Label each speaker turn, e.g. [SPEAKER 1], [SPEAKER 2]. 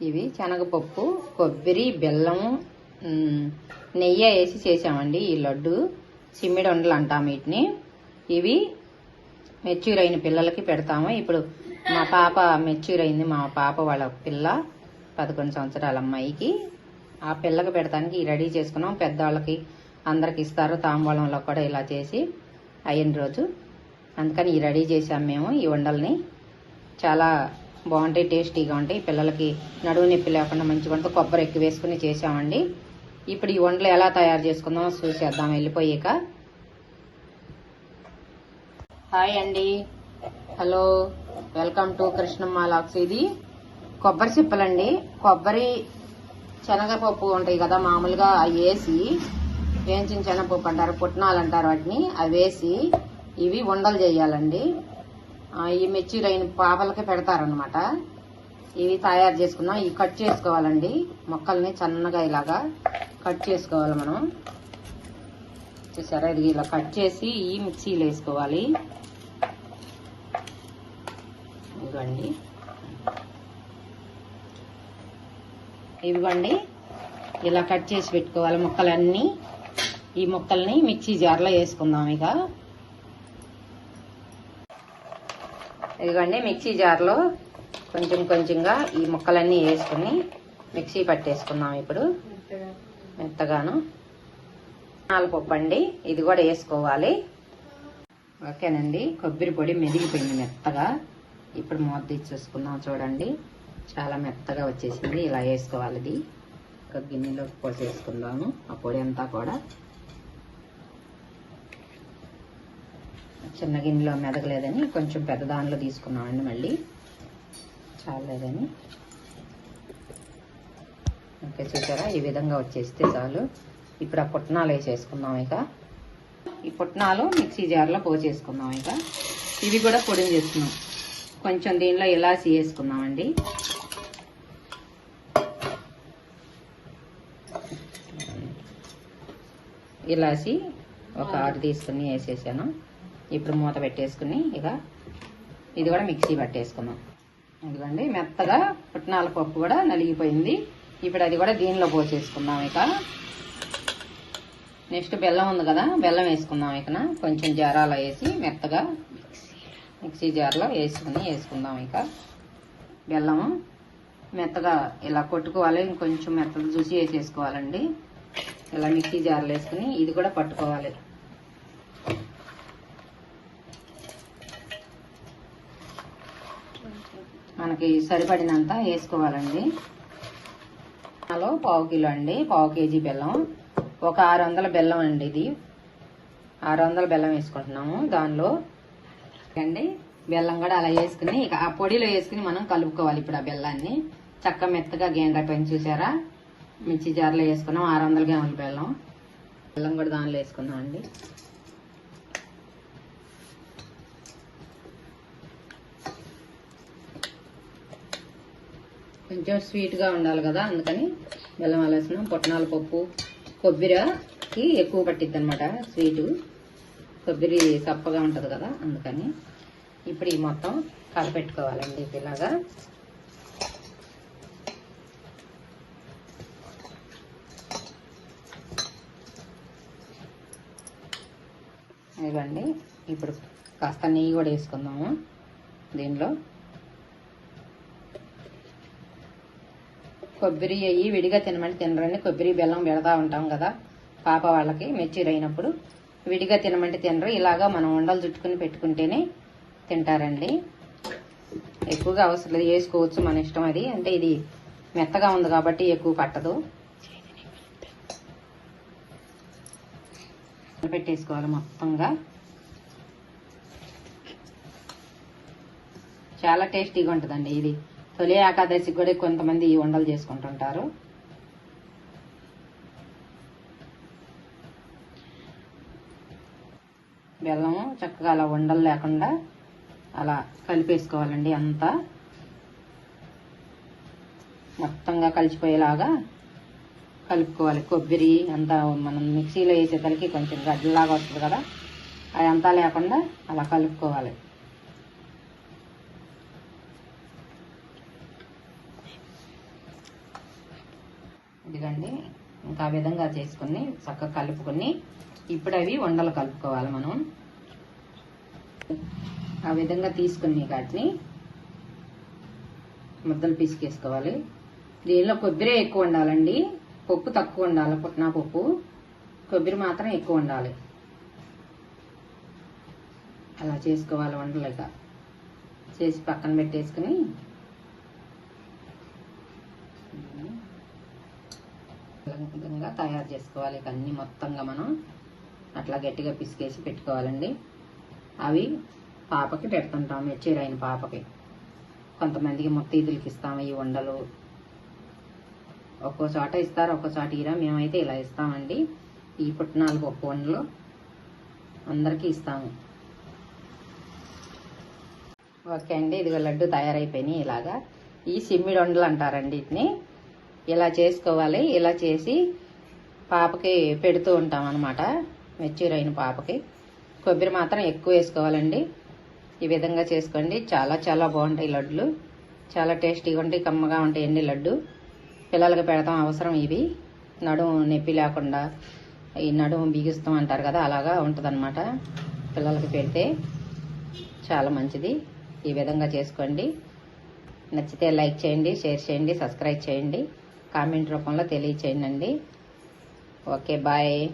[SPEAKER 1] ఇవి శనగపప్పు కొబ్బరి బెల్లం నెయ్యి వేసి చేసామండి ఈ లడ్డు. చిమ్మిడి ఉండలు అంటాం వీటిని. ఇవి మెచ్యూర్ అయిన పిల్లలకి పెడతాము. ఇప్పుడు మా పాప మెచ్యూర్ అయింది మా పాప వాళ్ళ పిల్ల పదకొండు సంవత్సరాల అమ్మాయికి. ఆ పిల్లకి పెడతానికి రెడీ చేసుకున్నాం. పెద్దవాళ్ళకి అందరికి ఇస్తారు. తాంబూలంలో కూడా ఇలా చేసి అయిన రోజు. అందుకని ఈ రెడీ చేసాం మేము ఈ ఉండల్ని చాలా బాగుంటాయి టేస్టీగా ఉంటాయి. పిల్లలకి నడువు నొప్పి లేకుండా మంచిగా వంట కొబ్బరి ఎక్కువ వేసుకుని చేసామండి ఇప్పుడు ఈ వంటలు ఎలా తయారు చేసుకుందామో చూసేద్దాం. వెళ్ళిపోయాక. హాయ్ అండి. Hello. Welcome to Krishnamma locks. ఇది కొబ్బరి చిప్పలండి. కొబ్బరి శనగపప్పు ఉంటాయి కదా మామూలుగా అవి వేసి వేయించిన శనగపప్పు అంటారు పుట్నాలు అంటారు వాటిని. అవి వేసి ఇవి ఉండలు చేయాలండి. ఈ మెచ్యూర్ అయిన పాపలకి పెడతారనమాట ఇవి తయారు చేసుకున్నాం. ఇవి కట్ చేసుకోవాలండి. మొక్కల్ని సన్నగా ఇలాగా కట్ చేసుకోవాలి మనం. చూసారా? ఇది ఇలా కట్ చేసి ఈ మిక్సీలో వేసుకోవాలి. ఇవ్వండి ఇవ్వండి ఇలా కట్ చేసి పెట్టుకోవాలి ముక్కలన్నీ. ఈ ముక్కల్ని మిక్సీ జార్లో వేసుకుందాం ఇక. ఇదిగోండి మిక్సీ జార్లో కొంచెం కొంచెంగా ఈ ముక్కలన్నీ వేసుకుని మిక్సీ పట్టేసుకుందాం ఇప్పుడు. మెత్తగాను. పప్పు అండి ఇది కూడా వేసుకోవాలి. ఓకేనండి కొబ్బరి పొడి మెదిగిపోయింది మెత్తగా. ఇప్పుడు మూత తీసేసుకుందాం చూడండి చాలా మెత్తగా వచ్చేసింది. ఇలా వేసుకోవాలి ఇది. ఒక గిన్నెలోకి పోసేసుకుందాము ఆ పొడి అంతా కూడా. చిన్న గిన్నెలో మెదగలేదని కొంచెం పెద్ద దానిలో తీసుకున్నామండి మళ్ళీ. చాలేదని ఓకే చూసారా? ఈ విధంగా వచ్చేస్తే చాలు. ఇప్పుడు ఆ పుట్నాలు వేసేసుకుందాం ఇక. ఈ పుట్నాలు మిక్సీ జార్లో పోసేసుకుందాం ఇక. ఇవి కూడా పొడిని చేసుకున్నాం. కొంచెం దీనిలో ఇలాచి వేసుకున్నామండి ఇలాచి ఒక ఆరు తీసుకుని వేసేసాను. ఇప్పుడు మూత పెట్టేసుకుని ఇక ఇది కూడా మిక్సీ పట్టేసుకుందాం. ఇదిగోండి మెత్తగా పుట్నాల పప్పు కూడా నలిగిపోయింది. ఇప్పుడు అది కూడా దీనిలో పోసేసుకుందాం ఇక. నెక్స్ట్ బెల్లం ఉంది కదా బెల్లం వేసుకుందాం ఇక కొంచెం జారాలో వేసి మెత్తగా మిక్సీ జార్లో వేసుకుని వేసుకుందాం ఇక. బెల్లము మెత్తగా ఇలా కొట్టుకోవాలి ఇంకొంచెం మెత్తగా చూసి వేసేసుకోవాలండి. ఇలా మిక్సీ జార్లో వేసుకుని ఇది కూడా పట్టుకోవాలి. మనకి సరిపడినంత వేసుకోవాలండి. హలో పావు కిలో అండి పావు కేజీ బెల్లం. ఒక ఆరు వందల బెల్లం అండి ఇది. ఆరు వందల బెల్లం వేసుకుంటున్నాము దానిలో. అండి బెల్లం కూడా అలా వేసుకుని ఇక ఆ పొడిలో వేసుకుని మనం కలుపుకోవాలి ఇప్పుడు ఆ బెల్లాన్ని. చక్క మెత్తగా గేండ్ర పైన చూసారా? మిర్చి జార్లో వేసుకున్నాం ఆరు వందల గ్రాముల బెల్లం. బెల్లం కూడా దానిలో వేసుకుందాం అండి కొంచెం స్వీట్గా ఉండాలి కదా అందుకని బెల్లం వేసుకున్నాం పుట్నాల పప్పు కొబ్బరికి ఎక్కువ పట్టిద్ది అనమాట స్వీటు. కొబ్బరి చప్పగా ఉంటుంది కదా అందుకని ఇప్పుడు ఈ మొత్తం కలపెట్టుకోవాలండి ఇది ఇలాగా. ఇవ్వండి ఇప్పుడు కాస్త నెయ్యి కూడా వేసుకుందాము దీనిలో. కొబ్బరి అయ్యి విడిగా తినమని తినరండి. కొబ్బరి బెల్లం పెడతా ఉంటాం కదా పాప వాళ్ళకి మెచ్యూర్ అయినప్పుడు విడిగా తినమంటే తినరు. ఇలాగా మనం ఉండలు చుట్టుకుని పెట్టుకుంటేనే తింటారండి. ఎక్కువగా అవసరం లేదు. వేసుకోవచ్చు మన ఇష్టం అది. అంటే ఇది మెత్తగా ఉంది కాబట్టి ఎక్కువ పట్టదు. పెట్టేసుకోవాలి మొత్తంగా. చాలా టేస్టీగా ఉంటుందండి ఇది. తొలి ఏకాదశికి కూడా కొంతమంది ఈ వండలు చేసుకుంటుంటారు. బెల్లము చక్కగా అలా ఉండలు లేకుండా అలా కలిపేసుకోవాలండి అంతా. మొత్తంగా కలిసిపోయేలాగా కలుపుకోవాలి. కొబ్బరి అంతా మనం మిక్సీలో వేసేసరికి కొంచెం గడ్డలాగా వస్తుంది కదా అదంతా లేకుండా అలా కలుపుకోవాలి. ఇదిగండి. ఇంకా ఆ విధంగా చేసుకుని చక్కగా కలుపుకొని ఇప్పుడు అవి వండలు కలుపుకోవాలి మనం. ఆ విధంగా తీసుకుని వాటిని ముద్దలు పిసికేసుకోవాలి. దీనిలో కొబ్బరి ఎక్కువ ఉండాలండి. పప్పు తక్కువ ఉండాలి పుట్నా పప్పు. కొబ్బరి మాత్రం ఎక్కువ ఉండాలి. అలా చేసుకోవాలి వండలుగా చేసి పక్కన పెట్టేసుకుని విధంగా తయారు చేసుకోవాలి. ఇక అన్నీ మొత్తంగా మనం అట్లా గట్టిగా పిసికేసి పెట్టుకోవాలండి. అవి పాపకి పెడుతుంటాం మెచ్చీరైన పాపకి. కొంతమందికి ముత్తీదులకి ఇస్తాము ఈ ఉండలు. ఒక్కో చోట ఇస్తారు ఒక్కో చోట ఇరా మేమైతే ఇలా ఇస్తామండి. ఈ పుట్టినాలకు ఒక్క వండలు అందరికీ ఇస్తాము. ఓకే అండి ఇదిగో లడ్డు తయారైపోయినాయి ఇలాగా. ఈ సిమ్మిడి వండలు అంటారండి వీటిని. ఇలా చేసుకోవాలి. ఇలా చేసి పాపకి పెడుతూ ఉంటాం అనమాట మెచ్యూర్ అయిన పాపకి. కొబ్బరి మాత్రం ఎక్కువ వేసుకోవాలండి. ఈ విధంగా చేసుకోండి. చాలా చాలా బాగుంటాయి లడ్లు. చాలా టేస్టీగా ఉంటాయి కమ్మగా ఉంటాయండి లడ్డు. పిల్లలకి పెడతాం అవసరం ఇవి. నడుము నొప్పి లేకుండా ఈ నడుము బిగిస్తాం అంటారు కదా అలాగా ఉంటుందన్నమాట. పిల్లలకి పెడితే చాలా మంచిది. ఈ విధంగా చేసుకోండి. నచ్చితే లైక్ చేయండి షేర్ చేయండి సబ్స్క్రైబ్ చేయండి. కామెంట్ రూపంలో తెలియచేయండి. Okay bye.